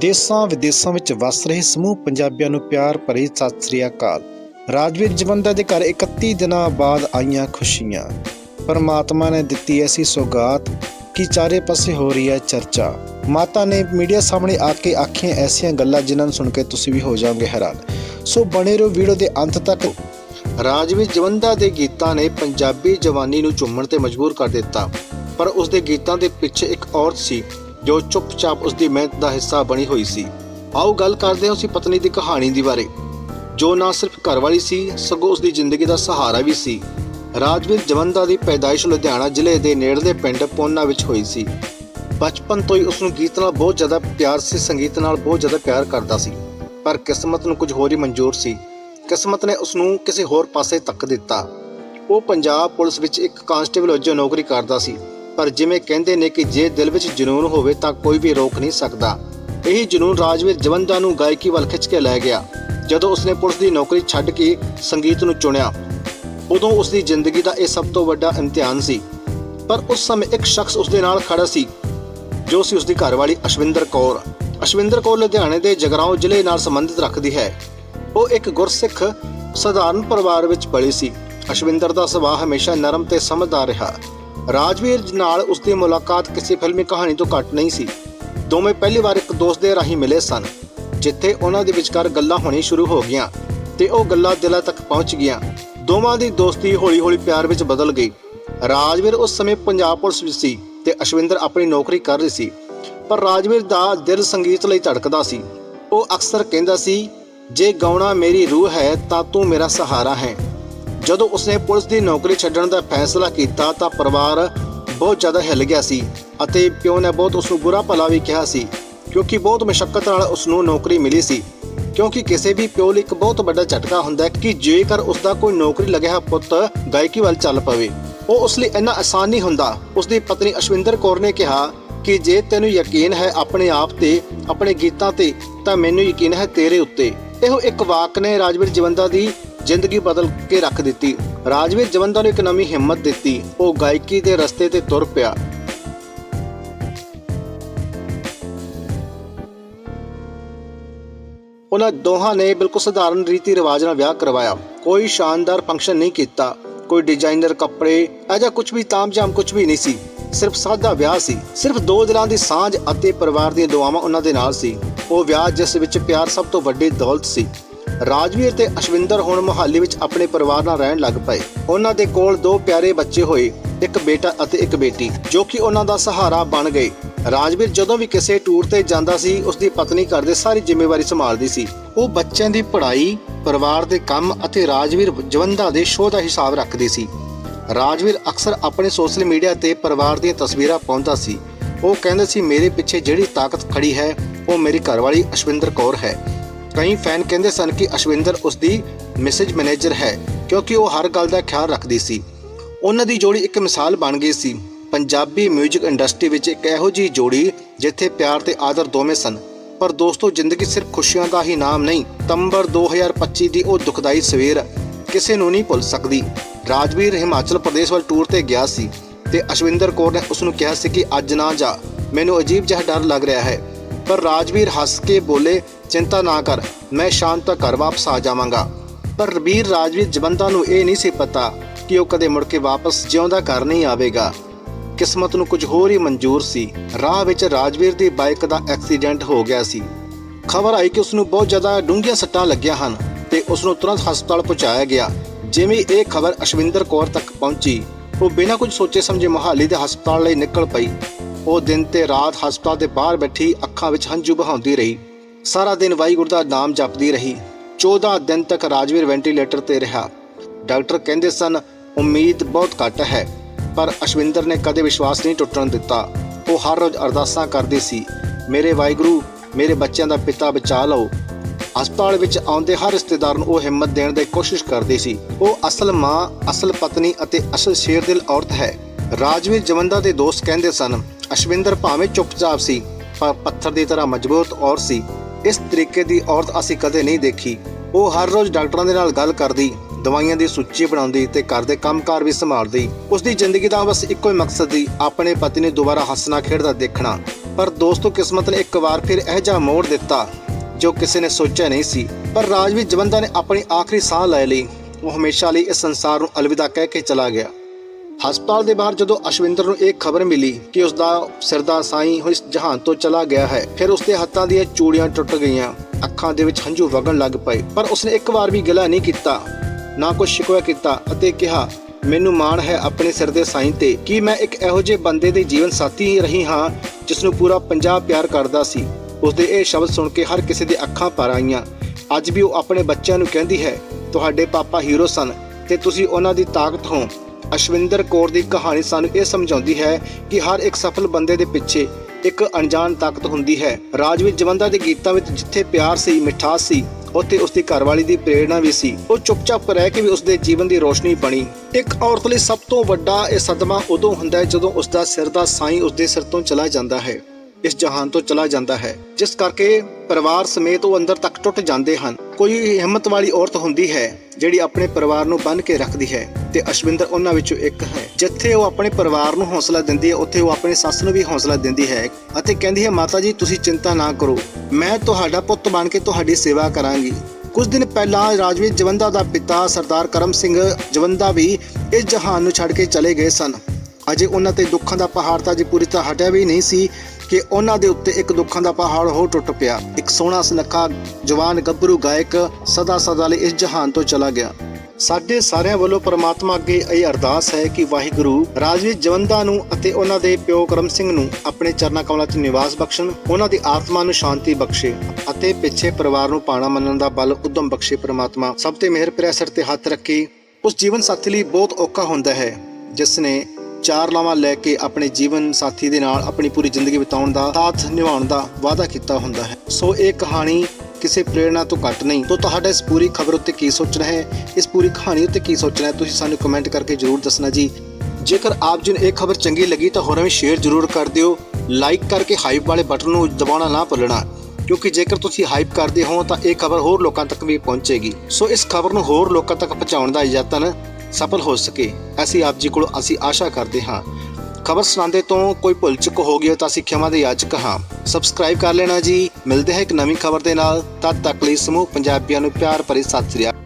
ਦੇਸਾਂ ਵਿਦੇਸਾਂ ਵਿੱਚ ਵਸ ਰਹੇ ਸਮੂਹ ਪੰਜਾਬੀਆਂ ਨੂੰ ਪਿਆਰ ਭਰੀ ਸਤਿ ਸ੍ਰੀ ਅਕਾਲ। ਰਾਜਵੀਰ ਜਵੰਦਾ ਦੇ ਘਰ 31 ਦਿਨਾਂ ਬਾਅਦ ਆਈਆਂ ਖੁਸ਼ੀਆਂ। ਪਰਮਾਤਮਾ ਨੇ ਦਿੱਤੀ ਐਸੀ ਸੌਗਾਤ ਕਿ ਚਾਰੇ ਪਾਸੇ ਹੋ ਰਹੀ ਹੈ ਚਰਚਾ। ਮਾਤਾ ਨੇ ਮੀਡੀਆ ਸਾਹਮਣੇ ਆ ਕੇ ਆਖੀਆਂ ਐਸੀਆਂ ਗੱਲਾਂ ਜਿਨ੍ਹਾਂ ਨੂੰ ਸੁਣ ਕੇ ਤੁਸੀਂ ਵੀ ਹੋ ਜਾਓਗੇ ਹੈਰਾਨ। ਸੋ ਬਣੇ ਰਹੋ ਵੀਡੀਓ ਦੇ ਅੰਤ ਤੱਕ। ਰਾਜਵੀਰ ਜਵੰਦਾ ਦੇ ਗੀਤਾਂ ਨੇ ਪੰਜਾਬੀ ਜਵਾਨੀ ਨੂੰ ਝੁੰਮਣ ਤੇ ਮਜਬੂਰ ਕਰ ਦਿੱਤਾ। ਪਰ ਉਸ ਦੇ ਗੀਤਾਂ ਦੇ ਪਿੱਛੇ ਇੱਕ ਔਰਤ ਸੀ। ਜੋ ਚੁੱਪਚਾਪ ਉਸ ਦੀ ਮਿਹਨਤ ਦਾ ਹਿੱਸਾ ਬਣੀ ਹੋਈ ਸੀ। ਆਓ ਗੱਲ ਕਰਦੇ ਹਾਂ ਉਸ ਦੀ ਪਤਨੀ ਦੀ ਕਹਾਣੀ ਦੀ ਬਾਰੇ। ਜੋ ਨਾ ਸਿਰਫ ਘਰਵਾਲੀ ਸੀ, ਸਗੋਂ ਉਸ ਦੀ ਜ਼ਿੰਦਗੀ ਦਾ ਸਹਾਰਾ ਵੀ ਸੀ। ਰਾਜਵੀਰ ਜਵੰਦਾ ਦੀ ਪੈਦਾਇਸ਼ ਲੁਧਿਆਣਾ ਜ਼ਿਲ੍ਹੇ ਦੇ ਨੇੜਲੇ ਪਿੰਡ ਪੋਨਾ ਵਿੱਚ ਹੋਈ ਸੀ। ਬਚਪਨ ਤੋਂ ਹੀ ਉਸ ਨੂੰ ਗੀਤ ਨਾਲ ਬਹੁਤ ਜ਼ਿਆਦਾ ਪਿਆਰ ਸੀ, ਸੰਗੀਤ ਨਾਲ ਬਹੁਤ ਜ਼ਿਆਦਾ ਪਿਆਰ ਕਰਦਾ ਸੀ। ਪਰ ਕਿਸਮਤ ਨੂੰ ਕੁਝ ਹੋਰ ਹੀ ਮਨਜ਼ੂਰ ਸੀ। ਕਿਸਮਤ ਨੇ ਉਸ ਨੂੰ ਕਿਸੇ ਹੋਰ ਪਾਸੇ ਤੱਕ ਦਿੱਤਾ। ਉਹ ਪੰਜਾਬ ਪੁਲਿਸ ਵਿੱਚ ਇੱਕ ਕਾਂਸਟੇਬਲ ਵਜੋਂ ਨੌਕਰੀ ਕਰਦਾ ਸੀ। ਪਰ ਜਿਵੇਂ ਕਹਿੰਦੇ ਨੇ ਕਿ ਜੇ ਦਿਲ ਵਿੱਚ ਜਨੂਨ ਹੋਵੇ ਤਾਂ ਕੋਈ ਵੀ ਰੋਕ ਨਹੀਂ ਸਕਦਾ। ਇਹੀ ਜਨੂਨ ਰਾਜਵੀਰ ਜਵੰਦਾ ਨੂੰ ਗਾਇਕੀ ਵੱਲ ਖਿੱਚ ਕੇ ਲੈ ਗਿਆ। ਜਦੋਂ ਉਸਨੇ ਪੁਲਿਸ ਦੀ ਨੌਕਰੀ ਛੱਡ ਕੇ ਸੰਗੀਤ ਨੂੰ ਚੁਣਿਆ, ਉਦੋਂ ਉਸ ਦੀ ਜ਼ਿੰਦਗੀ ਦਾ ਇਹ ਸਭ ਤੋਂ ਵੱਡਾ ਇਮਤਿਹਾਨ ਸੀ। ਪਰ ਉਸ ਸਮੇਂ ਇੱਕ ਸ਼ਖਸ ਉਸ ਦੇ ਨਾਲ ਖੜਾ ਸੀ, ਜੋ ਸੀ ਉਸ ਦੀ ਘਰਵਾਲੀ ਅਸ਼ਵਿੰਦਰ ਕੌਰ। ਅਸ਼ਵਿੰਦਰ ਕੌਰ ਲੁਧਿਆਣੇ ਦੇ ਜਗਰਾਉਂ ਜ਼ਿਲ੍ਹੇ ਨਾਲ ਸੰਬੰਧਿਤ ਰੱਖਦੀ ਹੈ। ਉਹ ਇੱਕ ਗੁਰਸਿੱਖ, ਸਧਾਰਨ ਪਰਿਵਾਰ ਵਿੱਚ ਪਲੀ ਸੀ। ਅਸ਼ਵਿੰਦਰ ਦਾ ਸੁਭਾਅ ਹਮੇਸ਼ਾ ਨਰਮ ਤੇ ਸਮਝਦਾਰ ਰਿਹਾ। ਰਾਜਵੀਰ ਨਾਲ ਉਸ ਦੀ ਮੁਲਾਕਾਤ ਕਿਸੇ ਫਿਲਮੀ ਕਹਾਣੀ ਤੋਂ ਘੱਟ ਨਹੀਂ ਸੀ। ਦੋਵੇਂ ਪਹਿਲੀ ਵਾਰ ਇੱਕ ਦੋਸਤ ਦੇ ਰਾਹੀਂ ਮਿਲੇ ਸਨ, ਜਿੱਥੇ ਉਹਨਾਂ ਦੇ ਵਿਚਕਾਰ ਗੱਲਾਂ ਹੋਣੀ ਸ਼ੁਰੂ ਹੋ ਗਈਆਂ ਤੇ ਉਹ ਗੱਲਾਂ ਦਿਲਾਂ ਤੱਕ ਪਹੁੰਚ ਗਈਆਂ। ਦੋਵਾਂ ਦੀ ਦੋਸਤੀ ਹੌਲੀ-ਹੌਲੀ ਪਿਆਰ ਵਿੱਚ ਬਦਲ ਗਈ। ਰਾਜਵੀਰ ਉਸ ਸਮੇਂ ਪੰਜਾਬ ਪੁਲਿਸ ਵਿੱਚ ਸੀ ਤੇ ਅਸ਼ਵਿੰਦਰ ਆਪਣੀ ਨੌਕਰੀ ਕਰ ਰਹੀ ਸੀ, ਪਰ ਰਾਜਵੀਰ ਦਾ ਦਿਲ ਸੰਗੀਤ ਲਈ ਧੜਕਦਾ ਸੀ। ਉਹ ਅਕਸਰ ਕਹਿੰਦਾ ਸੀ, ਜੇ ਗਾਉਣਾ ਮੇਰੀ ਰੂਹ ਹੈ ਤਾਂ ਤੂੰ ਮੇਰਾ ਸਹਾਰਾ ਹੈ। ਜਦੋਂ ਉਸਨੇ ਪੁਲਿਸ ਦੀ ਨੌਕਰੀ ਛੱਡਣ ਦਾ ਫੈਸਲਾ ਕੀਤਾ ਤਾਂ ਪਰਿਵਾਰ ਬਹੁਤ ਜ਼ਿਆਦਾ ਹਿੱਲ ਗਿਆ ਸੀ ਅਤੇ ਪਿਓ ਨੇ ਬਹੁਤ ਉਸ ਨੂੰ ਬੁਰਾ ਭਲਾ ਵੀ ਕਿਹਾ ਸੀ, ਕਿਉਂਕਿ ਬਹੁਤ ਮੁਸ਼ਕਲ ਨਾਲ ਉਸ ਨੂੰ ਨੌਕਰੀ ਮਿਲੀ ਸੀ। ਕਿਉਂਕਿ ਕਿਸੇ ਵੀ ਪਿਓ ਲਈ ਇੱਕ ਬਹੁਤ ਵੱਡਾ ਝਟਕਾ ਹੁੰਦਾ ਹੈ ਕਿ ਜੇਕਰ ਉਸ ਦਾ ਕੋਈ ਨੌਕਰੀ ਲੱਗਿਆ ਪੁੱਤ ਗਾਇਕੀ ਵੱਲ ਚੱਲ ਪਵੇ, ਉਹ ਉਸ ਲਈ ਇੰਨਾ ਆਸਾਨ ਨਹੀਂ ਹੁੰਦਾ। ਉਸ ਦੀ ਪਤਨੀ ਅਸ਼ਵਿੰਦਰ ਕੌਰ ਨੇ ਕਿਹਾ ਕਿ ਜੇ ਤੈਨੂੰ ਯਕੀਨ ਹੈ ਆਪਣੇ ਆਪ ਤੇ, ਆਪਣੇ ਗੀਤਾਂ ਤੇ, ਤਾਂ ਮੈਨੂੰ ਯਕੀਨ ਹੈ ਤੇਰੇ ਉੱਤੇ। ਇਹੋ ਇੱਕ ਵਾਕ ਨੇ ਰਾਜਵੀਰ ਜਵੰਦਾ ਦੀ ਜ਼ਿੰਦਗੀ ਬਦਲ ਕੇ ਰੱਖ ਦਿੱਤੀ। ਰਾਜਵੀਰ ਜਵੰਦਾ ਨੂੰ ਇੱਕ ਨਵੀਂ ਹਿੰਮਤ ਦਿੱਤੀ। ਉਹ ਗਾਇਕੀ ਦੇ ਰਸਤੇ ਤੇ ਤੁਰ ਪਿਆ। ਉਹਨਾਂ ਦੋਹਾਂ ਨੇ ਬਿਲਕੁਲ ਸਧਾਰਨ ਰੀਤੀ ਰਿਵਾਜ ਨਾਲ ਵਿਆਹ ਕਰਵਾਇਆ। ਕੋਈ ਸ਼ਾਨਦਾਰ ਫੰਕਸ਼ਨ ਨਹੀਂ ਕੀਤਾ। ਕੋਈ ਡਿਜ਼ਾਈਨਰ ਕੱਪੜੇ ਅਜਾ ਕੁਝ ਵੀ ਤਾਮਝਾਮ ਕੁਝ ਵੀ ਨਹੀਂ ਸੀ। ਸਿਰਫ ਸਾਦਾ ਵਿਆਹ ਸੀ। ਸਿਰਫ ਦੋ ਦਿਲਾਂ ਦੀ ਸਾਂਝ ਅਤੇ ਪਰਿਵਾਰ ਦੀਆਂ ਦੁਆਵਾਂ ਉਹਨਾਂ ਦੇ ਨਾਲ ਸੀ। ਉਹ ਵਿਆਹ ਜਿਸ ਵਿੱਚ ਪਿਆਰ ਸਭ ਤੋਂ ਵੱਡੀ ਦੌਲਤ ਸੀ। ਰਾਜਵੀਰ ਤੇ ਅਸ਼ਵਿੰਦਰ ਹੁਣ ਮੁਹਾਲੀ ਵਿੱਚ ਆਪਣੇ ਪਰਿਵਾਰ ਨਾਲ ਰਹਿਣ ਲੱਗ ਪਏ। ਉਹਨਾਂ ਦੇ ਕੋਲ ਦੋ ਪਿਆਰੇ ਬੱਚੇ ਹੋਏ, ਇੱਕ ਬੇਟਾ ਅਤੇ ਇੱਕ ਬੇਟੀ, ਜੋ ਕਿ ਉਹਨਾਂ ਦਾ ਸਹਾਰਾ ਬਣ ਗਏ। ਰਾਜਵੀਰ ਜਦੋਂ ਵੀ ਕਿਸੇ ਟੂਰ ਤੇ ਜਾਂਦਾ ਸੀ ਉਸ ਦੀ ਪਤਨੀ ਘਰ ਦੇ ਸਾਰੀ ਜ਼ਿੰਮੇਵਾਰੀ ਸੰਭਾਲਦੀ ਸੀ। ਉਹ ਬੱਚਿਆਂ ਦੀ ਪੜ੍ਹਾਈ, ਪਰਿਵਾਰ ਦੇ ਕੰਮ ਅਤੇ ਰਾਜਵੀਰ ਜਵੰਦਾ ਦੇ ਸ਼ੋਅ ਦਾ ਹਿਸਾਬ ਰੱਖਦੀ ਸੀ। ਰਾਜਵੀਰ ਅਕਸਰ ਆਪਣੇ ਸੋਸ਼ਲ ਮੀਡੀਆ ਤੇ ਪਰਿਵਾਰ ਦੀਆਂ ਤਸਵੀਰਾਂ ਪਾਉਂਦਾ ਸੀ। ਉਹ ਕਹਿੰਦੇ ਸੀ, ਮੇਰੇ ਪਿੱਛੇ ਜਿਹੜੀ ਤਾਕਤ ਖੜੀ ਹੈ, ਉਹ ਮੇਰੀ ਘਰਵਾਲੀ ਅਸ਼ਵਿੰਦਰ ਕੌਰ ਹੈ। ਕਈ ਫੈਨ ਕਹਿੰਦੇ ਸਨ ਕਿ ਅਸ਼ਵਿੰਦਰ ਉਸ ਦੀ ਮੈਸੇਜ ਮੈਨੇਜਰ ਹੈ, ਕਿਉਂਕਿ ਉਹ ਹਰ ਗੱਲ ਦਾ ਖਿਆਲ ਰੱਖਦੀ ਸੀ। ਉਹਨਾਂ ਦੀ ਜੋੜੀ ਇੱਕ ਮਿਸਾਲ ਬਣ ਗਈ ਸੀ। ਪੰਜਾਬੀ 뮤직 ਇੰਡਸਟਰੀ ਵਿੱਚ ਇੱਕ ਇਹੋ ਜਿਹੀ ਜੋੜੀ, ਜਿੱਥੇ ਪਿਆਰ ਤੇ ਆਦਰ ਦੋਵੇਂ ਸਨ। ਪਰ ਦੋਸਤੋ, ਜ਼ਿੰਦਗੀ ਸਿਰਫ ਖੁਸ਼ੀਆਂ ਦਾ ਹੀ ਨਾਮ ਨਹੀਂ, ਤੰਬਰ 2025 ਦੀ ਉਹ ਦੁਖਦਾਈ ਸਵੇਰ ਕਿਸੇ ਨੂੰ ਨਹੀਂ ਭੁੱਲ ਸਕਦੀ। ਰਾਜਵੀਰ ਹਿਮਾਚਲ ਪ੍ਰਦੇਸ਼ ਵੱਲ ਟੂਰ ਤੇ ਗਿਆ ਸੀ ਤੇ ਅਸ਼ਵਿੰਦਰ ਕੌਰ ਨੇ ਉਸ ਨੂੰ ਕਿਹਾ ਸੀ ਕਿ ਅੱਜ ਨਾ ਜਾ। ਮੈਨੂੰ ਅਜੀਬ ਜਿਹਾ ਡਰ ਲੱਗ ਰਿਹਾ ਹੈ। ਪਰ ਰਾਜਵੀਰ ਹੱਸ ਕੇ ਬੋਲੇ, ਚਿੰਤਾ ਨਾ ਕਰ, ਮੈਂ ਸ਼ਾਮ ਤੱਕ ਘਰ ਵਾਪਸ ਆ ਜਾਵਾਂਗਾ। ਪਰ ਰਬੀਰ, ਰਾਜਵੀਰ ਜਵੰਦਾ ਨੂੰ ਇਹ ਨਹੀਂ ਸੀ ਪਤਾ ਕਿ ਉਹ ਕਦੇ ਮੁੜ ਕੇ ਵਾਪਸ ਜਿਉਂਦਾ ਘਰ ਨਹੀਂ ਆਵੇਗਾ। ਕਿਸਮਤ ਨੂੰ ਕੁਝ ਹੋਰ ਹੀ ਮਨਜ਼ੂਰ ਸੀ। ਰਾਹ ਵਿੱਚ ਰਾਜਵੀਰ ਦੀ ਬਾਈਕ ਦਾ ਐਕਸੀਡੈਂਟ ਹੋ ਗਿਆ ਸੀ। ਖਬਰ ਆਈ ਕਿ ਉਸ ਨੂੰ ਬਹੁਤ ਜ਼ਿਆਦਾ ਡੂੰਘੀਆਂ ਸੱਟਾਂ ਲੱਗੀਆਂ ਹਨ ਤੇ ਉਸ ਨੂੰ ਤੁਰੰਤ ਹਸਪਤਾਲ ਪਹੁੰਚਾਇਆ ਗਿਆ, ਜਿਵੇਂ ਇਹ ਖਬਰ ਅਸ਼ਵਿੰਦਰ ਕੌਰ ਤੱਕ ਪਹੁੰਚੀ। ਉਹ ਬਿਨਾਂ ਕੁਝ ਸੋਚੇ ਸਮਝੇ ਮੋਹਾਲੀ ਦੇ ਹਸਪਤਾਲ ਲਈ ਨਿਕਲ ਪਈ। ਉਹ ਦਿਨ ਤੇ ਰਾਤ ਹਸਪਤਾਲ ਦੇ ਬਾਹਰ ਬੈਠੀ ਅੱਖਾਂ ਵਿੱਚ ਹੰਝੂ ਬਹਾਉਂਦੀ ਰਹੀ। ਸਾਰਾ ਦਿਨ ਵਾਹਿਗੁਰੂ ਦਾ ਨਾਮ ਜਪਦੀ ਰਹੀ। 14 ਦਿਨ ਤੱਕ ਰਾਜਵੀਰ ਵੈਂਟੀਲੇਟਰ ਤੇ ਰਿਹਾ। ਡਾਕਟਰ ਕਹਿੰਦੇ ਸਨ, ਉਮੀਦ ਬਹੁਤ ਘੱਟ ਹੈ, ਪਰ ਅਸ਼ਵਿੰਦਰ ਨੇ ਕਦੇ ਵਿਸ਼ਵਾਸ ਨਹੀਂ ਟੁੱਟਣ ਦਿੱਤਾ। ਉਹ ਹਰ ਰੋਜ਼ ਅਰਦਾਸਾਂ ਕਰਦੀ ਸੀ, ਮੇਰੇ ਵਾਹਿਗੁਰੂ, ਮੇਰੇ ਬੱਚਿਆਂ ਦਾ ਪਿਤਾ ਬਚਾ ਲਓ। ਹਸਪਤਾਲ ਵਿੱਚ ਆਉਂਦੇ ਹਰ ਰਿਸ਼ਤੇਦਾਰ ਨੂੰ ਉਹ ਹਿੰਮਤ ਦੇਣ ਦੀ ਕੋਸ਼ਿਸ਼ ਕਰਦੀ ਸੀ। ਉਹ ਅਸਲ ਮਾਂ, ਅਸਲ ਪਤਨੀ ਅਤੇ ਅਸਲ ਸ਼ੇਰਦਿਲ ਔਰਤ ਹੈ। ਰਾਜਵੀਰ ਜਵੰਦਾ ਦੇ ਦੋਸਤ ਕਹਿੰਦੇ ਸਨ ਅਸ਼ਵਿੰਦਰ ਭਾਵੇਂ ਚੁੱਪਚਾਪ ਸੀ, ਪਰ ਪੱਥਰ ਦੀ ਤਰ੍ਹਾਂ ਮਜ਼ਬੂਤ ਔਰਤ ਸੀ। ਇਸ ਤਰੀਕੇ ਦੀ ਔਰਤ ਅਸੀਂ ਕਦੇ ਨਹੀਂ ਦੇਖੀ। ਉਹ ਹਰ ਰੋਜ਼ ਡਾਕਟਰਾਂ ਦੇ ਨਾਲ ਗੱਲ ਕਰਦੀ, ਦਵਾਈਆਂ ਦੀ ਸੂਚੀ ਬਣਾਉਂਦੀ ਤੇ ਘਰ ਦੇ ਕੰਮਕਾਰ ਵੀ ਸੰਭਾਲਦੀ। ਉਸ ਦੀ ਜ਼ਿੰਦਗੀ ਦਾ ਬਸ ਇੱਕੋ ਹੀ ਮਕਸਦ ਸੀ, ਆਪਣੇ ਪਤੀ ਨੂੰ ਦੁਬਾਰਾ ਹੱਸਣਾ ਖੇਡਦਾ ਦੇਖਣਾ। ਪਰ ਦੋਸਤੋ ਕਿਸਮਤ ਨੇ ਇੱਕ ਵਾਰ ਫਿਰ ਇਹ ਜਿਹਾ ਮੋੜ ਦਿੱਤਾ, ਜੋ ਕਿਸੇ ਨੇ ਸੋਚਿਆ ਨਹੀਂ ਸੀ। ਪਰ ਰਾਜਵੀਰ ਜਵੰਦਾ ਨੇ ਆਪਣੀ ਆਖਰੀ ਸਾਹ ਲੈ ਲਈ। ਉਹ ਹਮੇਸ਼ਾ ਲਈ ਇਸ ਸੰਸਾਰ ਨੂੰ ਅਲਵਿਦਾ ਕਹਿ ਕੇ ਚਲਾ ਗਿਆ। ਹਸਪਤਾਲ ਦੇ ਬਾਹਰ ਜਦੋਂ ਅਸ਼ਵਿੰਦਰ ਨੂੰ ਇਹ ਖਬਰ ਮਿਲੀ ਕਿ ਉਸ ਦਾ ਸਿਰ ਦਾ ਸਾਈਂ ਇਸ ਜਹਾਨ ਤੋਂ ਚਲਾ ਗਿਆ ਹੈ, ਫਿਰ ਉਸ ਦੇ ਹੱਥਾਂ ਦੀਆਂ ਚੂੜੀਆਂ ਟੁੱਟ ਗਈਆਂ। ਅੱਖਾਂ ਦੇ ਵਿੱਚ ਹੰਝੂ ਵਗਣ ਲੱਗ ਪਏ, ਪਰ ਉਸਨੇ ਇੱਕ ਵਾਰ ਵੀ ਗਿਲਾ ਨਹੀਂ ਕੀਤਾ, ਨਾ ਕੋਈ ਸ਼ਿਕਵਾ ਕੀਤਾ ਅਤੇ ਕਿਹਾ, ਮੈਨੂੰ ਮਾਣ ਹੈ ਆਪਣੇ ਸਿਰ ਦੇ ਸਾਈਂ ਤੇ ਕਿ ਮੈਂ ਇੱਕ ਇਹੋ ਜਿਹੇ ਬੰਦੇ ਦੇ ਜੀਵਨ ਸਾਥੀ ਰਹੀ ਹਾਂ, ਜਿਸ ਨੂੰ ਪੂਰਾ ਪੰਜਾਬ ਪਿਆਰ ਕਰਦਾ ਸੀ। ਉਸਦੇ ਇਹ ਸ਼ਬਦ ਸੁਣ ਕੇ ਹਰ ਕਿਸੇ ਦੇ ਅੱਖਾਂ ਭਰ ਆਈਆਂ। ਅੱਜ ਵੀ ਉਹ ਆਪਣੇ ਬੱਚਿਆਂ ਨੂੰ ਕਹਿੰਦੀ ਹੈ, ਤੁਹਾਡੇ ਪਾਪਾ ਹੀਰੋ ਸਨ ਤੇ ਤੁਸੀਂ ਉਹਨਾਂ ਦੀ ਤਾਕਤ ਹੋ। ਅਸ਼ਵਿੰਦਰ ਕੌਰ ਦੀ ਕਹਾਣੀ ਸਾਨੂੰ ਇਹ ਸਮਝਾਉਂਦੀ ਹੈ ਕਿ ਹਰ ਇੱਕ ਸਫਲ ਬੰਦੇ ਦੇ ਪਿੱਛੇ ਇੱਕ ਅਣਜਾਣ ਤਾਕਤ ਹੁੰਦੀ ਹੈ। ਰਾਜਵੀਰ ਜਵੰਦਾ ਦੇ ਗੀਤਾਂ ਵਿੱਚ ਜਿੱਥੇ ਪਿਆਰ ਸੀ, ਮਿਠਾਸ ਸੀ, ਉੱਥੇ ਉਸ ਦੀ ਘਰਵਾਲੀ ਦੀ ਪ੍ਰੇਰਣਾ ਵੀ ਸੀ। ਉਹ ਚੁੱਪਚਾਪ ਰਹਿ ਕੇ ਵੀ ਉਸ ਦੇ ਜੀਵਨ ਦੀ ਰੋਸ਼ਨੀ ਬਣੀ। ਇੱਕ ਔਰਤ ਲਈ ਸਭ ਤੋਂ ਵੱਡਾ ਇਹ ਸਦਮਾ ਉਦੋਂ ਹੁੰਦਾ ਹੈ ਜਦੋਂ ਉਸ ਦਾ ਸਿਰ ਦਾ ਸਾਈਂ ਉਸ ਦੇ ਸਿਰ ਤੋਂ ਚਲਾ ਜਾਂਦਾ ਹੈ। ਇਸ ਜਹਾਨ ਤੋਂ ਚਲਾ ਜਾਂਦਾ ਹੈ, ਜਿਸ ਕਰਕੇ ਪਰਿਵਾਰ ਸਮੇਤ ਉਹ ਅੰਦਰ ਤੱਕ ਟੁੱਟ ਜਾਂਦੇ ਹਨ। ਕੋਈ ਹਿੰਮਤ ਵਾਲੀ ਔਰਤ ਹੁੰਦੀ ਹੈ, ਜਿਹੜੀ ਆਪਣੇ ਪਰਿਵਾਰ ਨੂੰ ਬੰਨ੍ਹ ਕੇ ਰੱਖਦੀ ਹੈ ਤੇ ਅਸ਼ਵਿੰਦਰ ਉਹਨਾਂ ਵਿੱਚੋਂ ਇੱਕ ਹੈ। ਜਿੱਥੇ ਉਹ ਆਪਣੇ ਪਰਿਵਾਰ ਨੂੰ ਹੌਸਲਾ ਦਿੰਦੀ ਹੈ, ਉੱਥੇ ਉਹ ਆਪਣੀ ਸੱਸ ਨੂੰ ਵੀ ਹੌਸਲਾ ਦਿੰਦੀ ਹੈ ਅਤੇ ਕਹਿੰਦੀ ਹੈ, ਮਾਤਾ ਜੀ, ਤੁਸੀਂ ਚਿੰਤਾ ਨਾ ਕਰੋ। ਮੈਂ ਤੁਹਾਡਾ ਪੁੱਤ ਬਣ ਕੇ ਤੁਹਾਡੀ ਸੇਵਾ ਕਰਾਂਗੀ। ਕੁਝ ਦਿਨ ਪਹਿਲਾਂ ਰਾਜਵੀਰ ਜਵੰਦਾ ਦਾ ਪਿਤਾ ਸਰਦਾਰ ਕਰਮ ਸਿੰਘ ਜਵੰਦਾ ਵੀ ਇਸ ਜਹਾਨ ਨੂੰ ਛੱਡ ਕੇ ਚਲੇ ਗਏ ਸਨ। ਅਜੇ ਉਹਨਾਂ ਤੇ ਦੁੱਖਾਂ ਦਾ ਪਹਾੜ ਤਾਂ ਅਜੇ ਪੂਰੀ ਤਰ੍ਹਾਂ ਹਟਿਆ ਵੀ ਨਹੀਂ ਸੀ ਕਿ ਉਹਨਾਂ ਦੇ ਉੱਤੇ ਇੱਕ ਦੁੱਖਾਂ ਦਾ ਪਹਾੜ ਹੋ ਟੁੱਟ ਪਿਆ। ਇੱਕ ਸੋਹਣਾ ਸੁਨੱਖਾ ਜਵਾਨ ਗੱਭਰੂ ਗਾਇਕ ਸਦਾ ਸਦਾ ਲਈ ਇਸ ਜਹਾਨ ਤੋਂ ਚਲਾ ਗਿਆ। ਸਾਡੇ ਸਾਰਿਆਂ ਵੱਲੋਂ ਪ੍ਰਮਾਤਮਾ ਅੱਗੇ ਇਹ ਅਰਦਾਸ ਹੈ ਕਿ ਵਾਹਿਗੁਰੂ ਰਾਜਵੀਰ ਜਵੰਦਾ ਨੂੰ ਅਤੇ ਉਹਨਾਂ ਦੇ ਪਿਓ ਕਰਮ ਸਿੰਘ ਨੂੰ ਆਪਣੇ ਚਰਨਾਂ ਕਮਲਾਂ 'ਚ ਨਿਵਾਸ ਬਖਸ਼ਣ, ਉਹਨਾਂ ਦੀ ਆਤਮਾ ਨੂੰ ਸ਼ਾਂਤੀ ਬਖਸ਼ੇ ਅਤੇ ਪਿੱਛੇ ਪਰਿਵਾਰ ਨੂੰ ਪਾਣਾ ਮੰਨਣ ਦਾ ਬਲ ਉਦਮ ਬਖਸ਼ੇ ਪ੍ਰਮਾਤਮਾ। ਸਭ ਤੇ ਮਿਹਰ ਭਰਿਆ ਸਿਰ ਤੇ ਹੱਥ ਰੱਖੀ। ਉਸ ਜੀਵਨ ਸਾਥੀ ਲਈ ਬਹੁਤ ਔਖਾ ਹੁੰਦਾ ਹੈ, ਜਿਸ ਨੇ ਚਾਰ ਲਾਵਾਂ ਲੈ ਕੇ ਆਪਣੇ ਜੀਵਨ ਸਾਥੀ ਦੇ ਨਾਲ ਆਪਣੀ ਪੂਰੀ ਜ਼ਿੰਦਗੀ ਬਿਤਾਉਣ ਦਾ, ਸਾਥ ਨਿਭਾਉਣ ਦਾ ਵਾਅਦਾ ਕੀਤਾ ਹੁੰਦਾ ਹੈ। ਸੋ ਇਹ ਕਹਾਣੀ ਕਿਸੇ ਪ੍ਰੇਰਣਾ ਤੋਂ ਘੱਟ ਨਹੀਂ। ਤੋਂ ਤੁਹਾਡਾ ਇਸ ਪੂਰੀ ਖਬਰ ਉੱਤੇ ਕੀ ਸੋਚਣਾ ਹੈ? ਇਸ ਪੂਰੀ ਕਹਾਣੀ ਉੱਤੇ ਕੀ ਸੋਚਣਾ ਹੈ? ਤੁਸੀਂ ਸਾਨੂੰ ਕਮੈਂਟ ਕਰਕੇ ਜਰੂਰ ਦੱਸਣਾ ਜੀ। ਜੇਕਰ ਆਪ ਜੀ ਨੂੰ ਇਹ ਖਬਰ ਚੰਗੀ ਲੱਗੀ ਤਾਂ ਹੋਰਾਂ ਵੀ ਸ਼ੇਅਰ ਜਰੂਰ ਕਰ ਦਿਓ। ਲਾਈਕ ਕਰਕੇ ਹਾਈਪ ਵਾਲੇ ਬਟਨ ਨੂੰ ਦਬਾਉਣਾ ਨਾ ਭੁੱਲਣਾ। ਕਿਉਂਕਿ ਜੇਕਰ ਤੁਸੀਂ ਹਾਈਪ ਕਰਦੇ ਹੋ ਤਾਂ ਇਹ ਖਬਰ ਹੋਰ ਲੋਕਾਂ ਤੱਕ ਵੀ ਪਹੁੰਚੇਗੀ। ਸੋ ਇਸ ਖਬਰ ਨੂੰ ਹੋਰ ਲੋਕਾਂ ਤੱਕ ਪਹੁੰਚਾਉਣ ਦਾ ਯਤਨ ਸਫਲ ਹੋ ਸਕੇ। ਅਸੀਂ ਆਪ ਜੀ ਕੋਲ ਅਸੀਂ ਆਸ਼ਾ ਕਰਦੇ ਹਾਂ। ਖਬਰ ਸੁਣਾਉਂਦੇ ਤੋਂ ਕੋਈ ਭੁੱਲ ਚੁੱਕ ਹੋ ਗਈ ਤਾਂ ਅਸੀਂ ਖਿਮਾ ਦੇ ਯਾਚਕ ਹਾਂ। ਸਬਸਕ੍ਰਾਈਬ ਕਰ ਲੈਣਾ ਜੀ। ਮਿਲਦੇ ਹਾਂ ਇੱਕ ਨਵੀਂ ਖਬਰ ਦੇ ਨਾਲ। ਤਦ ਤੱਕ ਲਈ ਸਮੂਹ ਪੰਜਾਬੀਆਂ ਨੂੰ ਪਿਆਰ ਭਰੀ ਸਤਿ ਸ੍ਰੀ ਅਕਾਲ।